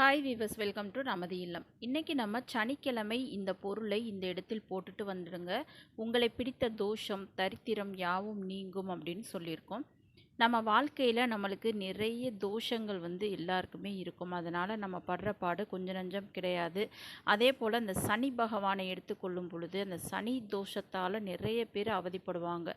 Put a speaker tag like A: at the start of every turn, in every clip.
A: Hi viewers welcome to நமது இல்லம். இன்றைக்கி நம்ம சனிக்கிழமை இந்த பொருளை இந்த இடத்தில் போட்டுட்டு வந்துடுங்க. உங்களை பிடித்த தோஷம் தரித்திரம் யாவும் நீங்கும் அப்படின்னு சொல்லியிருக்கோம். நம்ம வாழ்க்கையில் நம்மளுக்கு நிறைய தோஷங்கள் வந்து எல்லாருக்குமே இருக்கும். அதனால் நம்ம படுற பாடு கொஞ்சம் நஞ்சம் கிடையாது. அதே போல் அந்த சனி பகவானை எடுத்துக்கொள்ளும் பொழுது அந்த சனி தோஷத்தால் நிறைய பேர் அவதிப்படுவாங்க.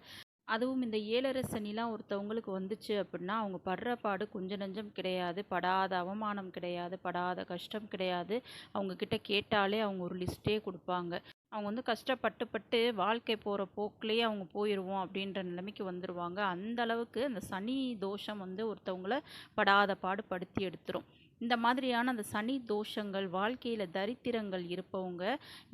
A: அதுவும் இந்த ஏழரை சனிலாம் ஒருத்தவங்களுக்கு வந்துச்சு அப்படின்னா அவங்க படுற பாடு கொஞ்சம் நஞ்சம் கிடையாது. படாத அவமானம் கிடையாது. படாத கஷ்டம் கிடையாது. அவங்கக்கிட்ட கேட்டாலே அவங்க ஒரு லிஸ்ட்டே கொடுப்பாங்க. அவங்க வந்து கஷ்டப்பட்டு பட்டு வாழ்க்கை போகிற போக்குலேயே அவங்க போயிடுவோம் அப்படின்ற நிலைமைக்கு வந்துடுவாங்க அந்த அளவுக்கு அந்த சனி தோஷம் வந்து ஒருத்தவங்கள படாத பாடு படுத்தி எடுத்துரும். இந்த மாதிரியான அந்த சனி தோஷங்கள் வாழ்க்கையில் தரித்திரங்கள் இருப்பவங்க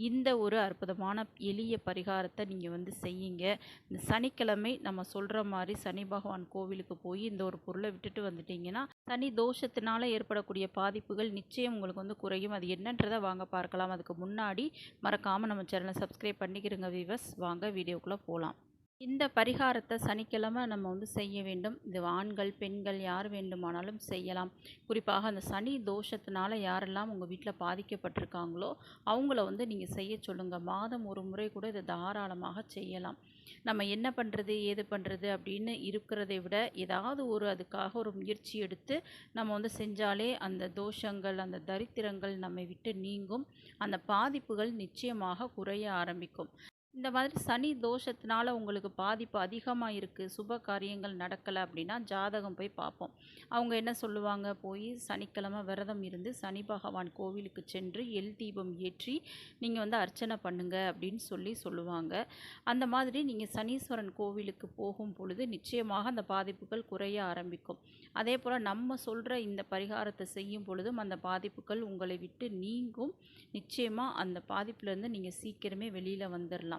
A: இந்த ஒரு அற்புதமான எளிய பரிகாரத்தை நீங்கள் வந்து செய்யுங்க. இந்த சனிக்கிழமை நம்ம சொல்கிற மாதிரி சனி பகவான் கோவிலுக்கு போய் இந்த ஒரு பொருளை விட்டுட்டு வந்துட்டீங்கன்னா சனி தோஷத்தினால ஏற்படக்கூடிய பாதிப்புகள் நிச்சயம் உங்களுக்கு வந்து குறையும். அது என்னன்றதை வாங்க பார்க்கலாம். அதுக்கு முன்னாடி மறக்காமல் நம்ம சேனலை சப்ஸ்கிரைப் பண்ணிக்கிறோங்க வீவர்ஸ் வாங்க வீடியோக்குள்ளே போகலாம் இந்த பரிகாரத்தை சனிக்கிழமை நம்ம வந்து செய்ய வேண்டும். இது ஆண்கள் பெண்கள் யார் வேண்டுமானாலும் செய்யலாம். குறிப்பாக அந்த சனி தோஷத்தினால யாரெல்லாம் உங்கள் வீட்டில் பாதிக்கப்பட்டிருக்காங்களோ அவங்கள வந்து நீங்கள் செய்ய சொல்லுங்கள் மாதம் ஒரு முறை கூட இதை தாராளமாக செய்யலாம். நம்ம என்ன பண்ணுறது ஏது பண்ணுறது அப்படின்னு இருக்கிறதை விட ஏதாவது ஒரு அதுக்காக ஒரு முயற்சி எடுத்து நம்ம வந்து செஞ்சாலே அந்த தோஷங்கள் அந்த தரித்திரங்கள் நம்மை விட்டு நீங்கும். அந்த பாதிப்புகள் நிச்சயமாக குறைய ஆரம்பிக்கும். இந்த மாதிரி சனி தோஷத்தினால உங்களுக்கு பாதிப்பு அதிகமாக இருக்குது சுப காரியங்கள் நடக்கலை அப்படின்னா ஜாதகம் போய் பார்ப்போம். அவங்க என்ன சொல்லுவாங்க? போய் சனிக்கிழமை விரதம் இருந்து சனி பகவான் கோவிலுக்கு சென்று எல் தீபம் ஏற்றி நீங்கள் வந்து அர்ச்சனை பண்ணுங்க அப்படின்னு சொல்லி சொல்லுவாங்க. அந்த மாதிரி நீங்கள் சனீஸ்வரன் கோவிலுக்கு போகும் பொழுது நிச்சயமாக அந்த பாதிப்புகள் குறைய ஆரம்பிக்கும். அதே போல் நம்ம சொல்கிற இந்த பரிகாரத்தை செய்யும் பொழுதும் அந்த பாதிப்புகள் உங்களை விட்டு நீங்கும். நிச்சயமாக அந்த பாதிப்புலேருந்து நீங்கள் சீக்கிரமே வெளியில் வந்துடலாம்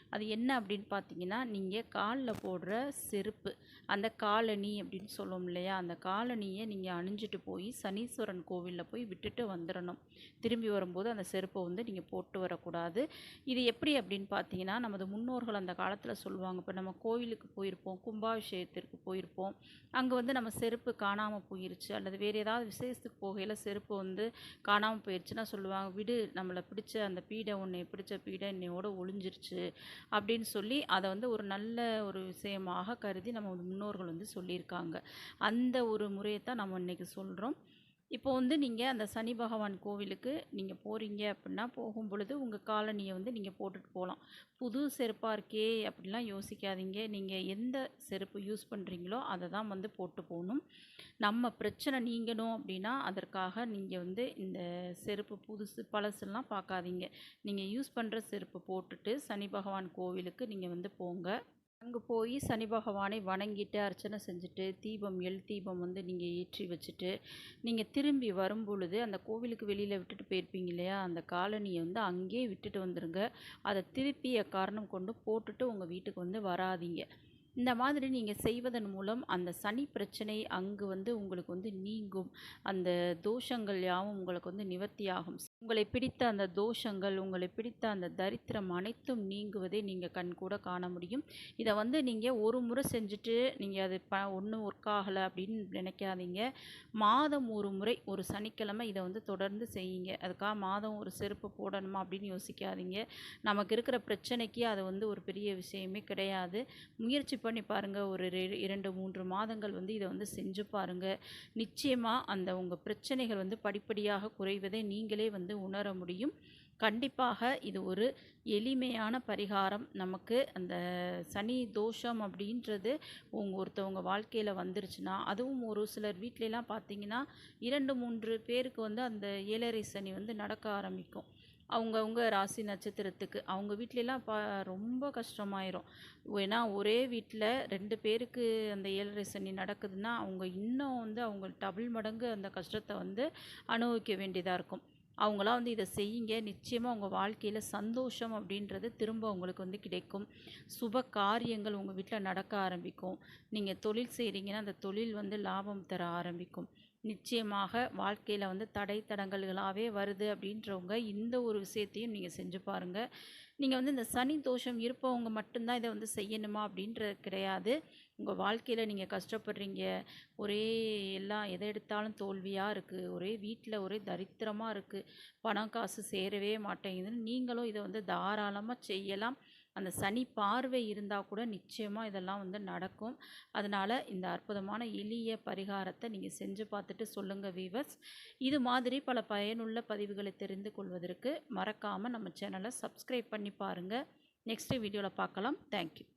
A: அது என்ன அப்படின்னு பார்த்தீங்கன்னா நீங்கள் காலில் போடுற செருப்பு. அந்த காலணி அப்படின்னு சொல்லுவோம் இல்லையா? அந்த காலணியை நீங்கள் அணிஞ்சிட்டு போய் சனீஸ்வரன் கோவிலில் போய் விட்டுட்டு வந்துடணும் திரும்பி வரும்போது அந்த செருப்பை வந்து நீங்கள் போட்டு வரக்கூடாது. இது எப்படி அப்படின்னு பார்த்தீங்கன்னா நமது முன்னோர்கள் அந்த காலத்தில் சொல்லுவாங்க. இப்போ நம்ம கோவிலுக்கு போயிருப்போம் கும்பாபிஷேகத்திற்கு போயிருப்போம். அங்கே வந்து நம்ம செருப்பு காணாமல் போயிருச்சு. அல்லது வேறு ஏதாவது விசேஷத்துக்கு போகையில் செருப்பு வந்து காணாமல் போயிடுச்சுன்னா சொல்லுவாங்க விடு நம்மளை பிடிச்ச அந்த பீடை உன்னை பிடிச்ச பீடை என்னையோட ஒளிஞ்சிருச்சு. அப்படின்னு சொல்லி அதை வந்து ஒரு நல்ல ஒரு விஷயமாக கருதி நம்ம முன்னோர்கள் வந்து சொல்லியிருக்காங்க. அந்த ஒரு முறையை தான் நம்ம இன்றைக்கி சொல்கிறோம் இப்போ வந்து நீங்கள் அந்த சனி பகவான் கோவிலுக்கு நீங்கள் போகிறீங்க அப்படின்னா போகும் பொழுது உங்கள் காலனியை வந்து நீங்கள் போட்டுட்டு போகலாம் புது செருப்பாக இருக்கே அப்படிலாம் யோசிக்காதீங்க. நீங்கள் எந்த செருப்பு யூஸ் பண்ணுறீங்களோ அதை தான் வந்து போட்டு போகணும் நம்ம பிரச்சனை நீங்கணும் அப்படின்னா அதற்காக நீங்கள் வந்து இந்த செருப்பு புதுசு பழசுலாம் பார்க்காதீங்க நீங்கள் யூஸ் பண்ணுற செருப்பு போட்டுட்டு சனி பகவான் கோவிலுக்கு நீங்கள் வந்து போங்க. அங்கே போய் சனி பகவானை வணங்கிட்டு அர்ச்சனை செஞ்சுட்டு தீபம் எல் தீபம் வந்து நீங்கள் ஏற்றி வச்சுட்டு நீங்கள் திரும்பி வரும் பொழுது அந்த கோவிலுக்கு வெளியில் விட்டுட்டு போயிருப்பீங்க இல்லையா? அந்த காலனியை வந்து அங்கேயே விட்டுட்டு வந்துடுங்க அதை திருப்பி காரணம் கொண்டு போட்டுட்டு உங்கள் வீட்டுக்கு வந்து வராதீங்க. இந்த மாதிரி நீங்கள் செய்வதன் மூலம் அந்த சனி பிரச்சனை அங்கு வந்து உங்களுக்கு வந்து நீங்கும். அந்த தோஷங்கள் யாவும் உங்களுக்கு வந்து நிவர்த்தியாகும். உங்களை பிடித்த அந்த தோஷங்கள் உங்களை பிடித்த அந்த தரித்திரம் அனைத்தும் நீங்குவதை நீங்கள் கண் கூட காண முடியும். இதை வந்து நீங்கள் ஒரு முறை செஞ்சுட்டு நீங்கள் அது ப ஒன்றும் ஒர்க் ஆகலை அப்படின்னு நினைக்காதீங்க. மாதம் ஒரு முறை ஒரு சனிக்கிழமை இதை வந்து தொடர்ந்து செய்யுங்க. அதுக்காக மாதம் ஒரு செருப்பு போடணுமா அப்படின்னு யோசிக்காதீங்க. நமக்கு இருக்கிற பிரச்சனைக்கு அது வந்து ஒரு பெரிய விஷயமே கிடையாது. முயற்சி பண்ணி பாருங்கள் ஒரு இரண்டு மூன்று மாதங்கள் வந்து இதை வந்து செஞ்சு பாருங்கள் நிச்சயமாக அந்த உங்கள் பிரச்சனைகள் வந்து படிப்படியாக குறைவதை நீங்களே வந்து உணர முடியும். கண்டிப்பாக இது ஒரு எளிமையான பரிகாரம். நமக்கு அந்த சனி தோஷம் அப்படின்றது உங்கள் ஒருத்தவங்க வாழ்க்கையில் வந்துருச்சுன்னா அதுவும் ஒரு சிலர் வீட்லலாம் பார்த்தீங்கன்னா இரண்டு மூன்று பேருக்கு வந்து அந்த ஏழரை சனி வந்து நடக்க ஆரம்பிக்கும். அவங்கவுங்க ராசி நட்சத்திரத்துக்கு. அவங்க வீட்லலாம் பா ரொம்ப கஷ்டமாயிரும். ஏன்னா ஒரே வீட்டில் ரெண்டு பேருக்கு அந்த ஏழரை சனி நடக்குதுன்னா அவங்க இன்னும் வந்து அவங்க டபுள் மடங்கு அந்த கஷ்டத்தை வந்து அனுபவிக்க வேண்டியதாக இருக்கும். அவங்களாம் வந்து இதை செய்யுங்க. நிச்சயமாக உங்கள் வாழ்க்கையில் சந்தோஷம் அப்படின்றது திரும்ப உங்களுக்கு வந்து கிடைக்கும். சுப காரியங்கள் உங்கள் வீட்டில் நடக்க ஆரம்பிக்கும். நீங்கள் தொழில் செய்கிறீங்கன்னா அந்த தொழில் வந்து லாபம் தர ஆரம்பிக்கும். நிச்சயமாக வாழ்க்கையில் வந்து தடை தடங்கல்களாகவே வருது அப்படின்றவங்க இந்த ஒரு விஷயத்தையும் நீங்கள் செஞ்சு பாருங்கள் நீங்கள் வந்து இந்த சனி தோஷம் இருப்பவங்க மட்டும்தான் இதை வந்து செய்யணுமா அப்படின்றது கிடையாது. உங்கள் வாழ்க்கையில் நீங்கள் கஷ்டப்படுறீங்க. ஒரே எல்லாம் எதை எடுத்தாலும் தோல்வியாக இருக்குது ஒரே வீட்டில் ஒரே தரித்திரமாக இருக்குது பணம் காசு சேரவே மாட்டேங்குதுன்னு நீங்களும் இதை வந்து தாராளமாக செய்யலாம். அந்த சனி பார்வை இருந்தால் கூட நிச்சயமாக இதெல்லாம் வந்து நடக்கும். அதனால் இந்த அற்புதமான எளிய பரிகாரத்தை நீங்கள் செஞ்சு பார்த்துட்டு சொல்லுங்கள் வீவர்ஸ் இது மாதிரி பல பயனுள்ள பதிவுகளை தெரிந்து கொள்வதற்கு மறக்காமல் நம்ம சேனலை சப்ஸ்கிரைப் பண்ணி பாருங்கள் நெக்ஸ்ட் வீடியோவில் பார்க்கலாம். தேங்க்யூ